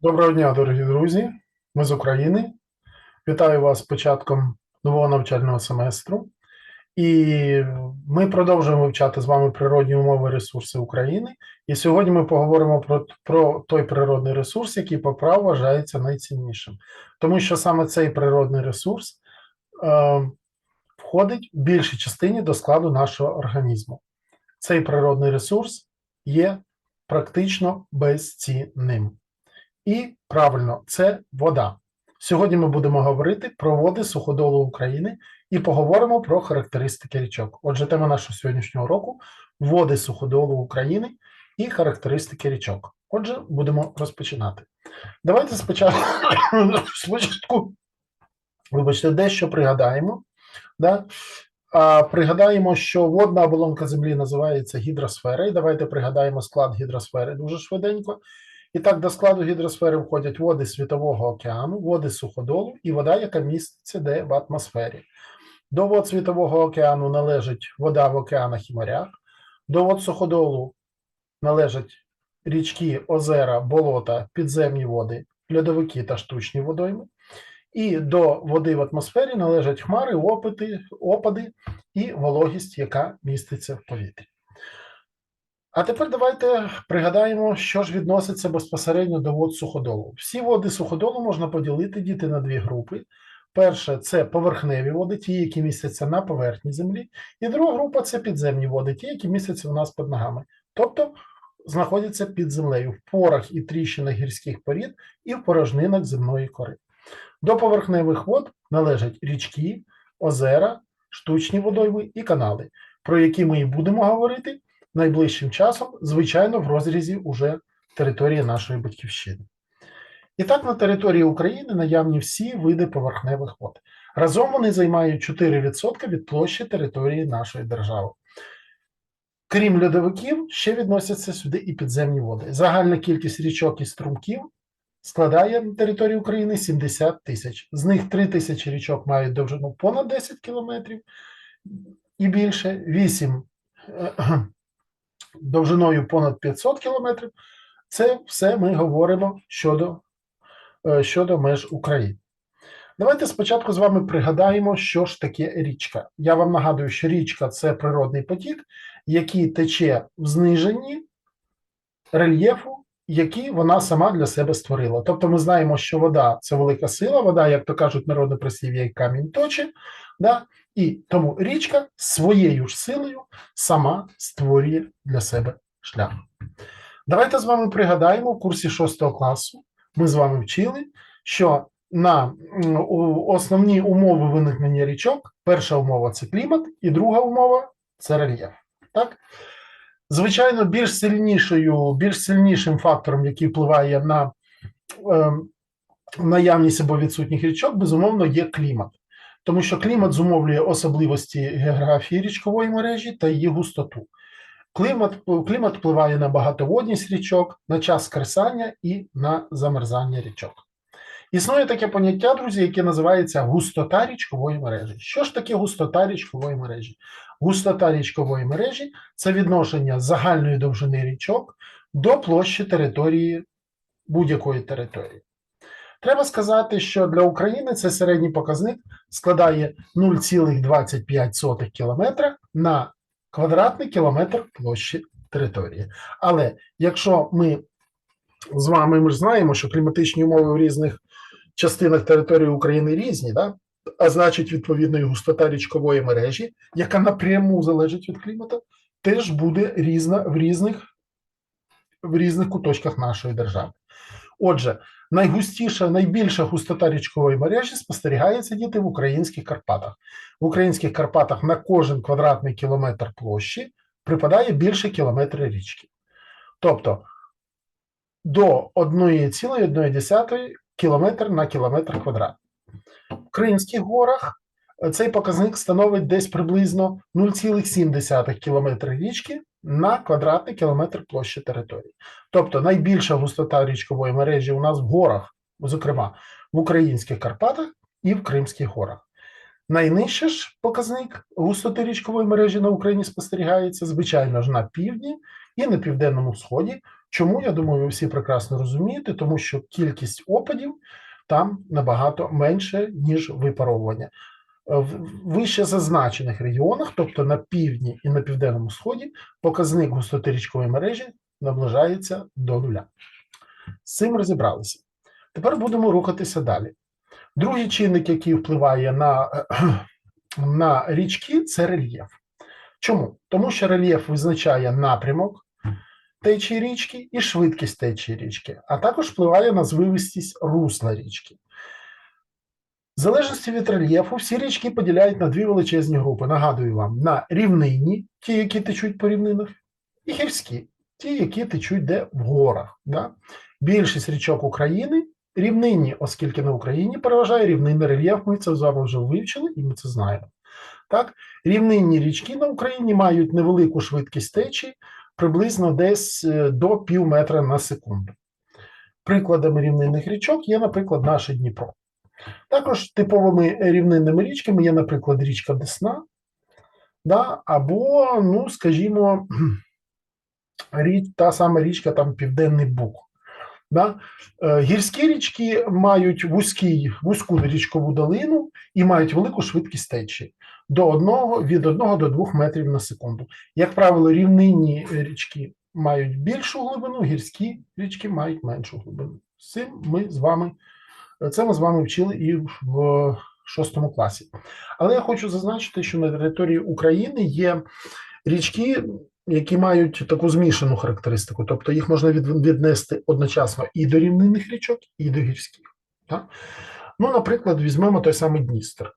Доброго дня, дорогі друзі. Ми з України. Вітаю вас з початком нового навчального семестру. І ми продовжуємо вивчати з вами природні умови ресурси України. І сьогодні ми поговоримо про, про той природний ресурс, який по праву вважається найціннішим. Тому що саме цей природний ресурс е, входить в більшій частині до складу нашого організму. Цей природний ресурс є практично безцінним. І правильно, це вода. Сьогодні ми будемо говорити про води суходолу України і поговоримо про характеристики річок. Отже, тема нашого сьогоднішнього року води суходолу України і характеристики річок. Отже, будемо розпочинати. Давайте спочатку, вибачте, дещо пригадаємо. Да? А, пригадаємо, що водна оболонка Землі називається гідросфера. І давайте пригадаємо склад гідросфери дуже швиденько. І так, до складу гідросфери входять води Світового океану, води суходолу і вода, яка міститься де в атмосфері. До вод Світового океану належить вода в океанах і морях, до вод суходолу належать річки, озера, болота, підземні води, льодовики та штучні водойми. І до води в атмосфері належать хмари, опити, опади і вологість, яка міститься в повітрі. А тепер давайте пригадаємо, що ж відноситься безпосередньо до вод суходолу. Всі води суходолу можна поділити діти на дві групи. Перше це поверхневі води, ті, які містяться на поверхні землі, і друга група це підземні води, ті, які містяться у нас під ногами, тобто знаходяться під землею в порах і тріщинах гірських порід і в порожнинах земної кори. До поверхневих вод належать річки, озера, штучні водойми і канали, про які ми і будемо говорити найближчим часом, звичайно, в розрізі уже території нашої батьківщини. І так, на території України наявні всі види поверхневих вод. Разом вони займають 4% від площі території нашої держави. Крім льодовиків, ще відносяться сюди і підземні води. Загальна кількість річок і струмків складає на території України 70 тисяч. З них 3 тисячі річок мають довжину понад 10 кілометрів і більше, 8 довжиною понад 500 кілометрів. Це все ми говоримо щодо, е, щодо меж України. Давайте спочатку з вами пригадаємо, що ж таке річка. Я вам нагадую, що річка це природний потік, який тече в зниженні рельєфу, який вона сама для себе створила. Тобто ми знаємо, що вода це велика сила, вода, як то кажуть, народне прислів'я, як камінь точить, да? і тому річка своєю ж силою сама створює для себе шлях. Давайте з вами пригадаємо в курсі 6 класу. Ми з вами вчили, що на основні умови виникнення річок перша умова це клімат, і друга умова це рельєф. Так? Звичайно, більш сильнішою, більш сильнішим фактором, який впливає на е, наявність або відсутніх річок, безумовно, є клімат. Тому що клімат зумовлює особливості географії річкової мережі та її густоту. Клімат клімат впливає на багатоводність річок, на час скерсання і на замерзання річок. Існує таке поняття, друзі, яке називається густота річкової мережі. Що ж таке густота річкової мережі? Густота річкової мережі це відношення загальної довжини річок до площі території будь-якої території. Треба сказати, що для України цей середній показник складає 0,25 км на квадратний кілометр площі території. Але якщо ми з вами ми ж знаємо, що кліматичні умови в різних частинах території України різні, да? А значить, відповідно, і густота річкової мережі, яка напряму залежить від клімату, теж буде різна в різних, в різних куточках нашої держави. Отже, найгустіша, найбільша густота річкової мережі спостерігається діти в українських Карпатах. В українських Карпатах на кожен квадратний кілометр площі припадає більше кілометра річки. Тобто до 1,1 км на кілометр квадратний. В Кримських горах цей показник становить десь приблизно 0,7 км річки на квадратний кілометр площі території. Тобто найбільша густота річкової мережі у нас в горах, зокрема в українських Карпатах і в Кримських горах. Найнижче ж показник густоти річкової мережі на Україні спостерігається, звичайно ж, на півдні і на південному сході Чому, я думаю, ви всі прекрасно розумієте, тому що кількість опадів там набагато менше, ніж випаровування. В вище зазначених регіонах, тобто на півдні і на південному сході, показник густоти річкової мережі наближається до нуля. З цим розібралися. Тепер будемо рухатися далі. Другий чинник, який впливає на, на річки, це рельєф. Чому? Тому що рельєф визначає напрямок течії річки і швидкість течії річки, а також впливає на звивистість русла річки. В залежності від рельєфу, всі річки поділяють на дві величезні групи. Нагадую вам, на рівнинні, ті, які течуть по рівнинах, і гірські, ті, які течуть де в горах. Да? Більшість річок України рівнинні, оскільки на Україні переважає рівнинний рельєф. Ми це з вами вже вивчили і ми це знаємо. Так? Рівнинні річки на Україні мають невелику швидкість течії, приблизно десь е, до пів метра на секунду. Прикладами рівнинних річок є, наприклад, наше Дніпро. Також типовими рівнинними річками є, наприклад, річка Десна, да, або, ну, скажімо, річ, та сама річка там Південний Буг. Да? Е, Гірські річки мають вузький, вузьку річкову долину і мають велику швидкість течії до одного, від 1 до 2 метрів на секунду. Як правило, рівнинні річки мають більшу глибину, гірські річки мають меншу глибину. Цим ми з вами це ми з вами вчили і в шостому класі. Але я хочу зазначити, що на території України є річки, які мають таку змішану характеристику, тобто їх можна віднести одночасно і до рівнинних річок, і до гірських. Так? Ну, наприклад, візьмемо той самий Дністер.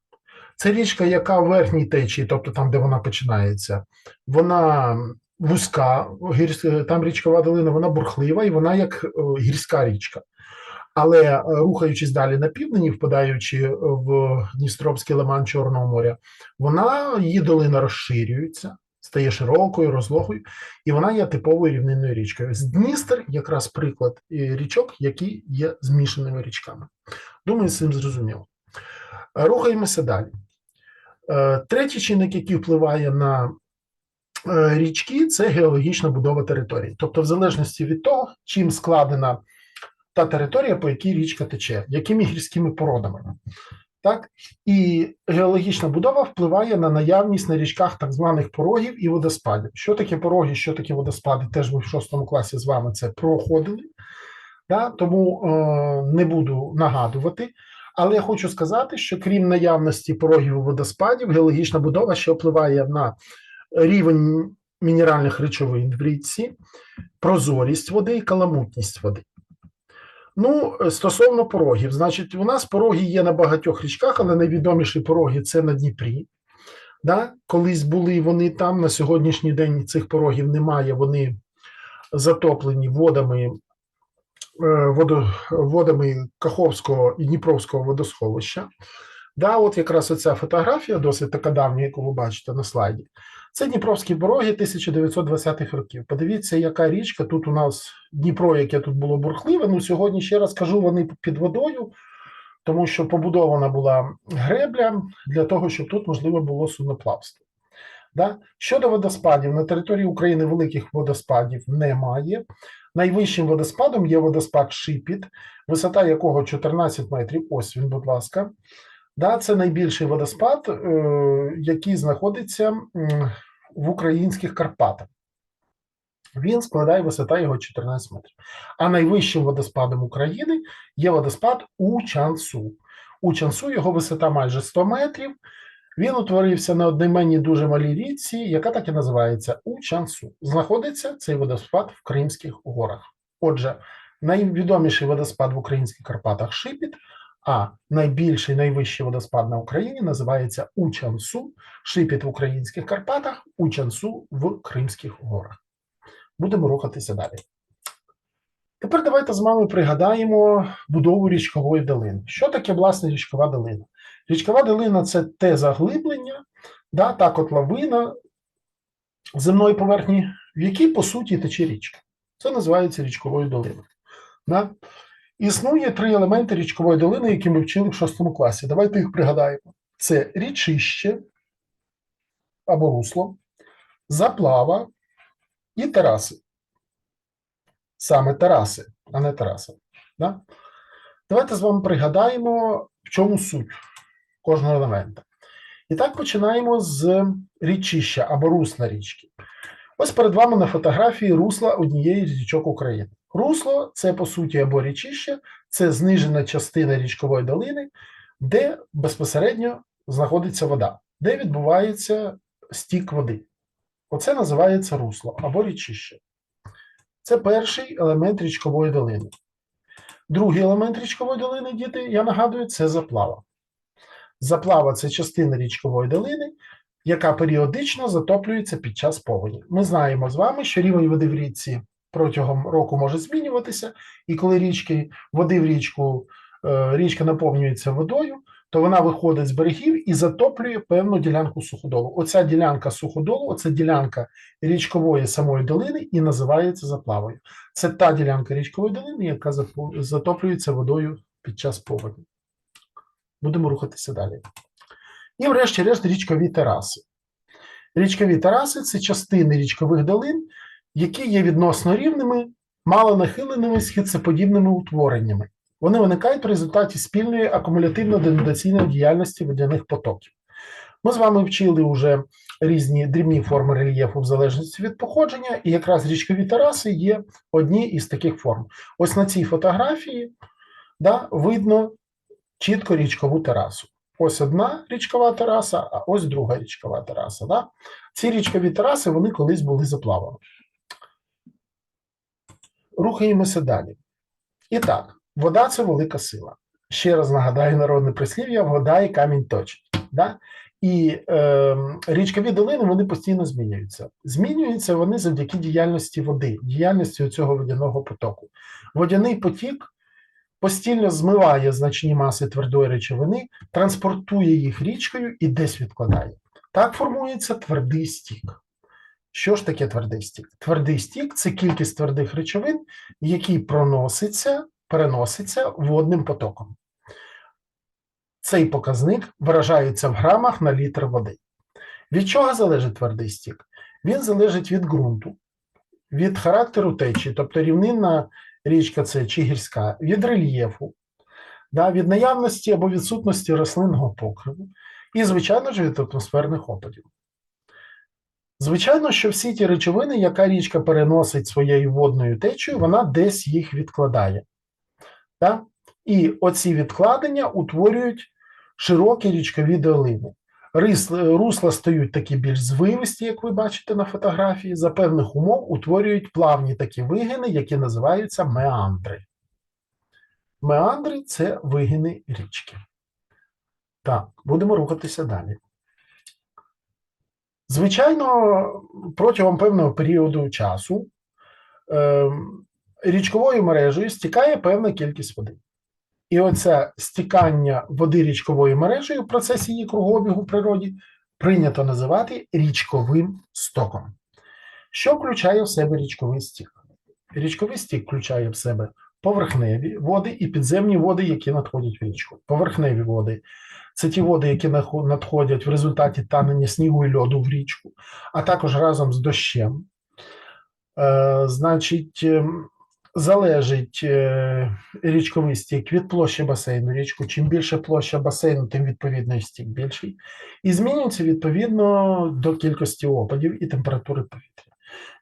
Це річка, яка в верхній течії, тобто там, де вона починається, вона вузька, там річкова долина, вона бурхлива і вона як гірська річка. Але е, рухаючись далі на південь, впадаючи в Дністровський лиман Чорного моря, вона її долина розширюється, стає широкою, розлогою, і вона є типовою рівнинною річкою. З Дністер якраз приклад е, річок, які є змішаними річками. Думаю, з цим зрозуміло. Е, рухаємося далі. Третій чинник, який впливає на річки, це геологічна будова території. Тобто, в залежності від того, чим складена та територія, по якій річка тече, якими гірськими породами. Так? І геологічна будова впливає на наявність на річках так званих порогів і водоспадів. Що таке пороги, що таке водоспади, теж ми в шостому класі з вами це проходили, да? тому е, не буду нагадувати. Але я хочу сказати, що крім наявності порогів і водоспадів, геологічна будова ще впливає на рівень мінеральних речовин в річці, прозорість води і каламутність води. Ну, е, стосовно порогів, значить, у нас пороги є на багатьох річках, але найвідоміші пороги це на Дніпрі. Да? Колись були вони там, на сьогоднішній день цих порогів немає, вони затоплені водами е, водами Каховського і Дніпровського водосховища. Да, От якраз оця фотографія, досить така давня, яку ви бачите на слайді. Це Дніпровські пороги 1920-х років. Подивіться, яка річка. Тут у нас Дніпро, яке тут було бурхливе. Ну сьогодні ще раз кажу, вони під водою, тому що побудована була гребля для того, щоб тут можливо було судноплавство. Да? Щодо водоспадів, на території України великих водоспадів немає. Найвищим водоспадом є водоспад Шипіт, висота якого 14 метрів. Ось він, будь ласка. Да, Це найбільший водоспад, е, який знаходиться в українських Карпатах. Він складає висота його 14 метрів. А найвищим водоспадом України є водоспад у Чансу. У Чансу його висота майже 100 метрів. Він утворився на одноіменній дуже малій річці, яка так і називається У Чансу. Знаходиться цей водоспад в Кримських горах. Отже, найвідоміший водоспад в українських Карпатах Шипіт. А найбільший найвищий водоспад на Україні називається Учансу, шипіт в українських Карпатах, Учансу в Кримських горах. Будемо рухатися далі. Тепер давайте з вами пригадаємо будову річкової долини. Що таке власне річкова долина? Річкова долина це те заглиблення, да, та котловина земної поверхні, в якій, по суті, тече річка. Це називається річковою долиною. Да? Існує три елементи річкової долини, які ми вчили в шостому класі. Давайте їх пригадаємо: це річище або русло, заплава і тераси. саме Тараси, а не Тараса. Да? Давайте з вами пригадаємо, в чому суть кожного елемента. І так починаємо з річища або русла річки. Ось перед вами на фотографії русла однієї з річок України. Русло це, по суті, або річище, це знижена частина річкової долини, де безпосередньо знаходиться вода, де відбувається стік води. Оце називається русло або річище. Це перший елемент річкової долини. Другий елемент річкової долини, діти, я нагадую, це заплава. Заплава це частина річкової долини, яка періодично затоплюється під час повені. Ми знаємо з вами, що рівень води в річці протягом року може змінюватися, і коли річки, води в річку, е, річка наповнюється водою, то вона виходить з берегів і затоплює певну ділянку суходолу. Оця ділянка суходолу, оця ділянка річкової самої долини і називається заплавою. Це та ділянка річкової долини, яка затоплюється водою під час повені. Будемо рухатися далі. І, врешті-решт, річкові тераси. Річкові тераси це частини річкових долин, які є відносно рівними, мало нахиленими східцеподібними утвореннями. Вони виникають в результаті спільної акумулятивно-денудаційної діяльності водяних потоків. Ми з вами вчили вже різні дрібні форми рельєфу в залежності від походження, і якраз річкові тераси є одні із таких форм. Ось на цій фотографії да, видно чітко річкову терасу. Ось одна річкова тераса, а ось друга річкова тераса. Да? Ці річкові тераси вони колись були заплавами. Рухаємося далі. І так, вода це велика сила. Ще раз нагадаю народне прислів'я: вода і камінь точить. Да? І е, річкові долини вони постійно змінюються. Змінюються вони завдяки діяльності води, діяльності цього водяного потоку. Водяний потік постійно змиває значні маси твердої речовини, транспортує їх річкою і десь відкладає. Так формується твердий стік. Що ж таке твердий стік? Твердий стік це кількість твердих речовин, які проноситься, переноситься водним потоком. Цей показник виражається в грамах на літр води. Від чого залежить твердий стік? Він залежить від ґрунту, від характеру течії, тобто рівнинна річка це чи гірська, від рельєфу, да, від наявності або відсутності рослинного покриву, і, звичайно ж, від атмосферних опадів. Звичайно, що всі ті речовини, яка річка переносить своєю водною течею, вона десь їх відкладає. Да? І оці відкладення утворюють широкі річкові долини. Рис, русла стають такі більш звивисті, як ви бачите на фотографії, за певних умов утворюють плавні такі вигини, які називаються меандри. Меандри це вигини річки. Так, будемо рухатися далі. Звичайно, протягом певного періоду часу е, річковою мережею стікає певна кількість води. І оце стікання води річковою мережею в процесі її кругообігу в природі прийнято називати річковим стоком. Що включає в себе річковий стік? Річковий стік включає в себе поверхневі води і підземні води, які надходять в річку. Поверхневі води це ті води, які надходять в результаті танення снігу і льоду в річку, а також разом з дощем. Е, Значить, залежить е, річковий стік від площі басейну річку. Чим більше площа басейну, тим відповідно і стік більший. І змінюється відповідно до кількості опадів і температури повітря.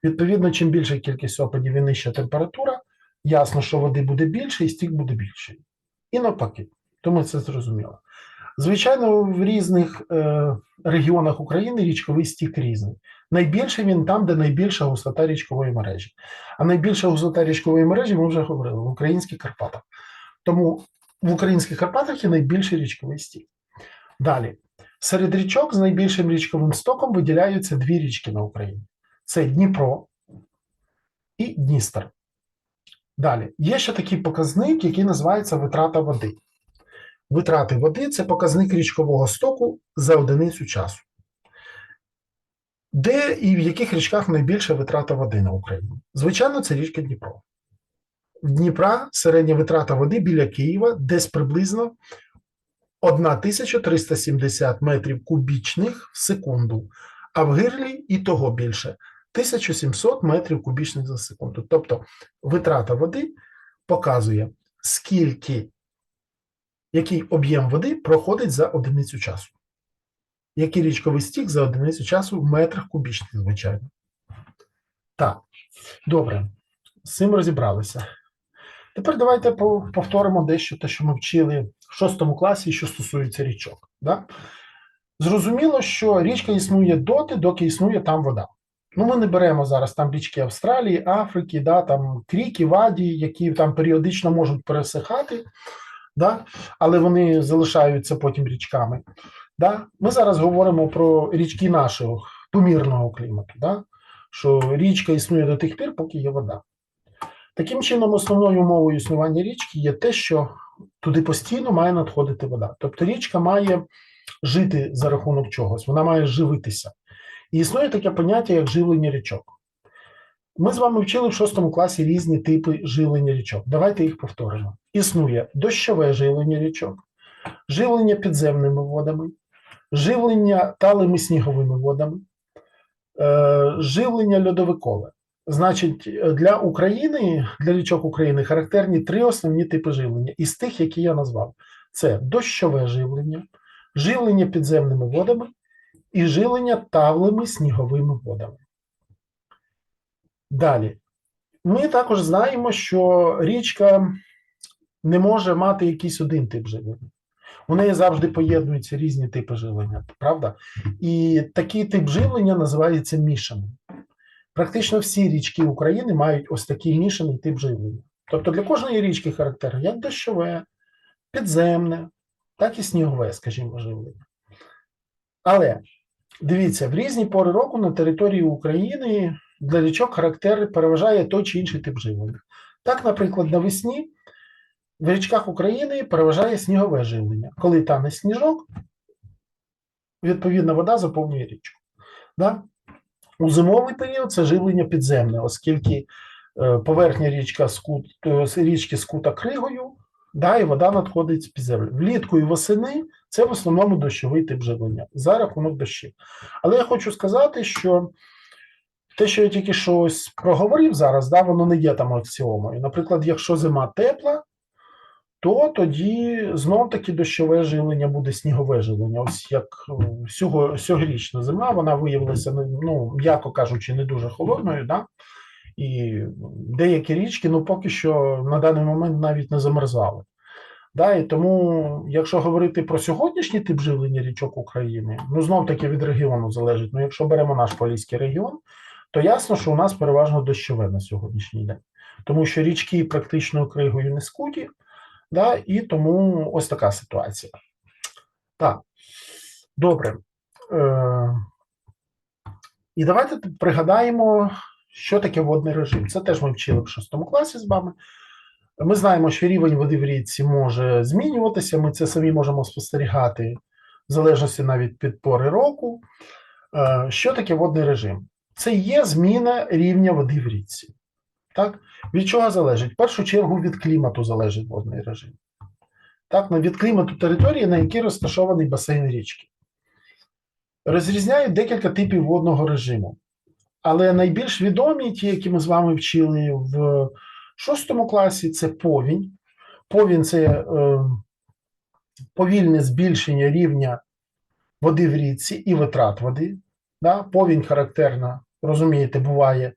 Відповідно, чим більша кількість опадів і нижча температура, ясно, що води буде більше і стік буде більший. І навпаки, тому це зрозуміло. Звичайно, в різних е, регіонах України річковий стік різний. Найбільше він там, де найбільша густота річкової мережі. А найбільша густота річкової мережі, ми вже говорили, в українських Карпатах. Тому в українських Карпатах є найбільший річковий стік. Далі, серед річок з найбільшим річковим стоком виділяються дві річки на Україні: це Дніпро і Дністер. Далі, є ще такий показник, який називається витрата води. Витрати води це показник річкового стоку за одиницю часу. Де і в яких річках найбільша витрата води на Україні? Звичайно, це річка Дніпро. В Дніпра середня витрата води біля Києва десь приблизно 1370 метрів кубічних в секунду, а в гирлі і того більше 1700 метрів кубічних за секунду. Тобто витрата води показує, скільки, який об'єм води проходить за одиницю часу. Який річковий стік за одиницю часу в метрах кубічних, звичайно. Так, добре, з цим розібралися. Тепер давайте повторимо дещо те, що ми вчили в шостому класі, що стосується річок. Да? Зрозуміло, що річка існує доти, доки існує там вода. Ну, ми не беремо зараз там річки Австралії, Африки, да, там кріки, ваді, які там періодично можуть пересихати, да, але вони залишаються потім річками. Да. Ми зараз говоримо про річки нашого помірного клімату, да, що річка існує до тих пір, поки є вода. Таким чином, основною умовою існування річки є те, що туди постійно має надходити вода. Тобто річка має жити за рахунок чогось, вона має живитися. І існує таке поняття, як живлення річок. Ми з вами вчили в шостому класі різні типи живлення річок. Давайте їх повторимо. Існує дощове живлення річок, живлення підземними водами, живлення талими сніговими водами, е, живлення льодовикове. Значить, для України, для річок України характерні три основні типи живлення із тих, які я назвав: це дощове живлення, живлення підземними водами і живлення тавлими сніговими водами. Далі. Ми також знаємо, що річка не може мати якийсь один тип живлення. У неї завжди поєднуються різні типи живлення, правда? І такий тип живлення називається мішаним. Практично всі річки України мають ось такий мішаний тип живлення. Тобто для кожної річки характерно як дощове, підземне, так і снігове, скажімо, живлення. Але дивіться, в різні пори року на території України для річок характер переважає той чи інший тип живлення. Так, наприклад, навесні в річках України переважає снігове живлення. Коли тане сніжок, відповідна вода заповнює річку. Да? У зимовий період це живлення підземне, оскільки е, поверхня річка скут, е, річки скута кригою, да, і вода надходить під землі. Влітку і восени це в основному дощовий тип живлення за рахунок дощів. Але я хочу сказати, що те, що я тільки щось проговорив зараз, да, воно не є там аксіомою. Наприклад, якщо зима тепла, то тоді знов таки дощове живлення буде снігове живлення. Ось як е, сього, сьогорічна зима, вона виявилася, ну, м'яко кажучи, не дуже холодною. Да? І деякі річки, ну поки що на даний момент навіть не замерзали. Да, і тому, якщо говорити про сьогоднішній тип живлення річок України, ну знов таки від регіону залежить. Ну, якщо беремо наш Поліський регіон, то ясно, що у нас переважно дощове на сьогоднішній день, тому що річки практично кригою не скуті, да, і тому ось така ситуація. Так, добре. Е, і давайте пригадаємо, що таке водний режим. Це теж ми вчили в шостому класі з вами. Ми знаємо, що рівень води в річці може змінюватися. Ми це самі можемо спостерігати в залежності навіть від пори року. Е, Що таке водний режим? Це є зміна рівня води в річці. Так? Від чого залежить? В першу чергу від клімату залежить водний режим. Так, ну, від клімату території, на якій розташований басейн річки. Розрізняють декілька типів водного режиму. Але найбільш відомі, ті, які ми з вами вчили в шостому класі, це повінь. Повінь це е, повільне збільшення рівня води в річці і витрат води. Да? Повінь характерна, розумієте, буває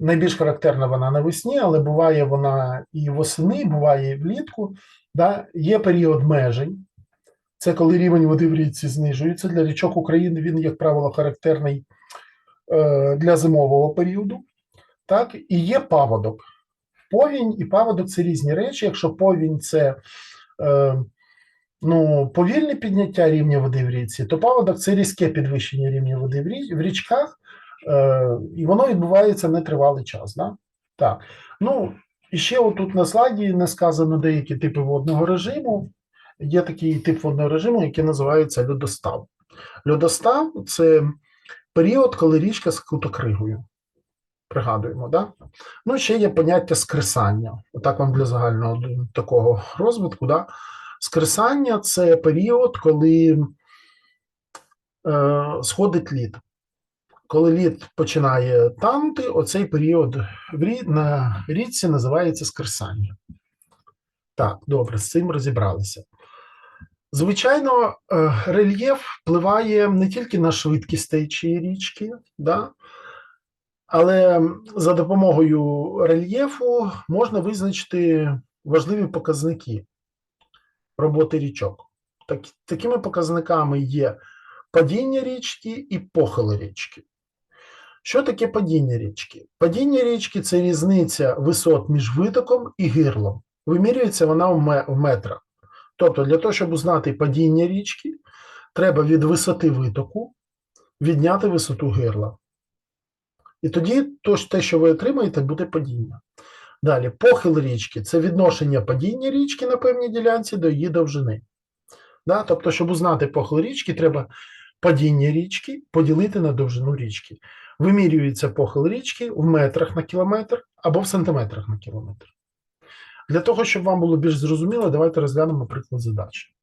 найбільш характерна вона навесні, але буває вона і восени, буває і влітку. Да? Є період межень. Це коли рівень води в річці знижується. Для річок України він, як правило, характерний е, для зимового періоду. Так, і є паводок. Повінь і паводок це різні речі. Якщо повінь це е, ну, повільне підняття рівня води в річці, то паводок це різке підвищення рівня води в, річках, і воно відбувається нетривалий час. Да? Так. Ну, і ще отут на слайді не сказано деякі типи водного режиму. Є такий тип водного режиму, який називається льодостав. Льодостав це період, коли річка скута кригою. Пригадуємо, да? Ну, ще є поняття скресання. Отак вам для загального такого розвитку. Да? Скресання це період, коли е, сходить лід. Коли лід починає танути, оцей період на річці називається скерсання. Так, добре, з цим розібралися. Звичайно, е, рельєф впливає не тільки на швидкість течії річки, да? але за допомогою рельєфу можна визначити важливі показники роботи річок. Так, такими показниками є падіння річки і похили річки. Що таке падіння річки? Падіння річки це різниця висот між витоком і гирлом. Вимірюється вона в ме- в метрах. Тобто, для того, щоб узнати падіння річки, треба від висоти витоку відняти висоту гирла. І тоді то, те, що ви отримаєте, буде падіння. Далі, похил річки це відношення падіння річки на певній ділянці до її довжини. Да? Тобто, щоб узнати похил річки, треба падіння річки поділити на довжину річки. Вимірюється похил річки в метрах на кілометр або в сантиметрах на кілометр. Для того, щоб вам було більш зрозуміло, давайте розглянемо приклад задачі.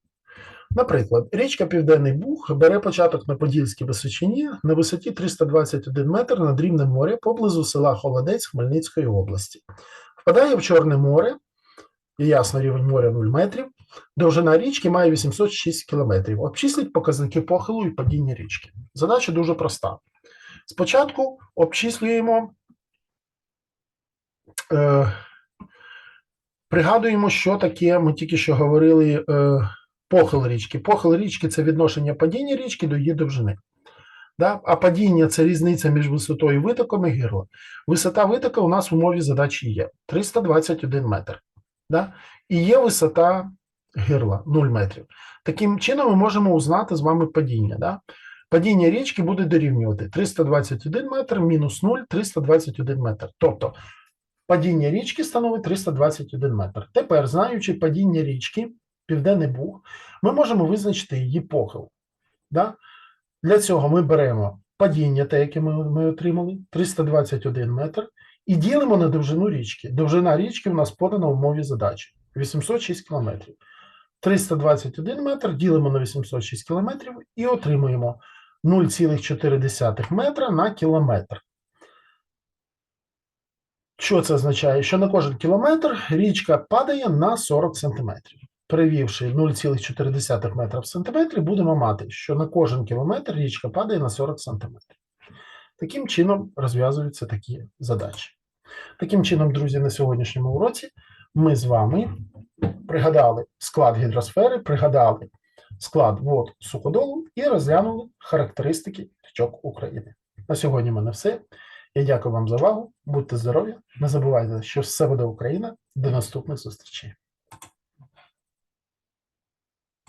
Наприклад, річка Південний Буг бере початок на Подільській Височині на висоті 321 метр над рівнем моря поблизу села Холодець Хмельницької області. Впадає в Чорне море, і ясно, рівень моря 0 метрів. Довжина річки має 806 кілометрів. Обчисліть показники похилу і падіння річки. Задача дуже проста. Спочатку обчислюємо, е, пригадуємо, що таке, ми тільки що говорили, е, похил річки. Похил річки це відношення падіння річки до її довжини. Да? А падіння це різниця між висотою витоком і гирла. Висота витока у нас в умові задачі є 321 метр. Да? І є висота гирла 0 метрів. Таким чином ми можемо узнати з вами падіння. Да? Падіння річки буде дорівнювати 321 метр мінус 0 321 метр. Тобто падіння річки становить 321 метр. Тепер, знаючи падіння річки, Південний Буг, ми можемо визначити її похил. Да? Для цього ми беремо падіння, те, яке ми, ми отримали, 321 метр, і ділимо на довжину річки. Довжина річки у нас подана в мові задачі 806 кілометрів. 321 метр ділимо на 806 кілометрів і отримуємо 0,4 метра на кілометр. Що це означає? Що на кожен кілометр річка падає на 40 сантиметрів. Перевівши 0,4 метра в сантиметрі, будемо мати, що на кожен кілометр річка падає на 40 сантиметрів. Таким чином розв'язуються такі задачі. Таким чином, друзі, на сьогоднішньому уроці ми з вами пригадали склад гідросфери, пригадали склад вод суходолу і розглянули характеристики річок України. На сьогодні в мене все. Я дякую вам за увагу. Будьте здорові. Не забувайте, що все буде Україна. До наступних зустрічей.